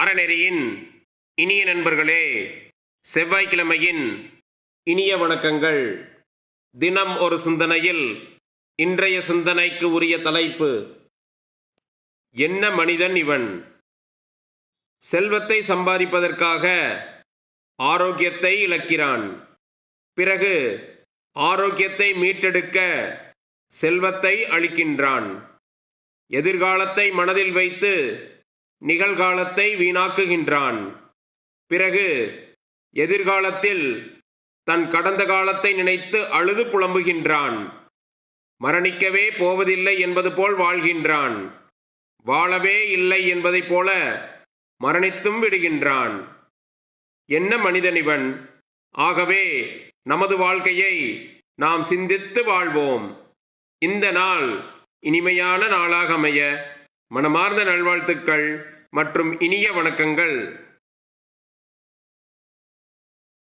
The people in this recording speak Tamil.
அறநெறியின் இனிய நண்பர்களே செவ்வாய்க்கிழமையின் இனிய வணக்கங்கள். தினம் ஒரு சிந்தனையில் இன்றைய சிந்தனைக்கு உரிய தலைப்பு என்ன மனிதன் இவன்? செல்வத்தை சம்பாதிப்பதற்காக ஆரோக்கியத்தை இழக்கிறான். பிறகு ஆரோக்கியத்தை மீட்டெடுக்க செல்வத்தை அளிக்கின்றான். எதிர்காலத்தை மனதில் வைத்து நிகழ்காலத்தை வீணாக்குகின்றான். பிறகு எதிர்காலத்தில் தன் கடந்த காலத்தை நினைத்து அழுது புலம்புகின்றான். மரணிக்கவே போவதில்லை என்பது போல் வாழ்கின்றான். வாழவே இல்லை என்பதைப் போல மரணித்தும் விடுகின்றான். என்ன மனிதனிவன்? ஆகவே நமது வாழ்க்கையை நாம் சிந்தித்து வாழ்வோம். இந்த நாள் இனிமையான நாளாக அமைய மனமார்ந்த நல்வாழ்த்துக்கள் மற்றும் இனிய வணக்கங்கள்.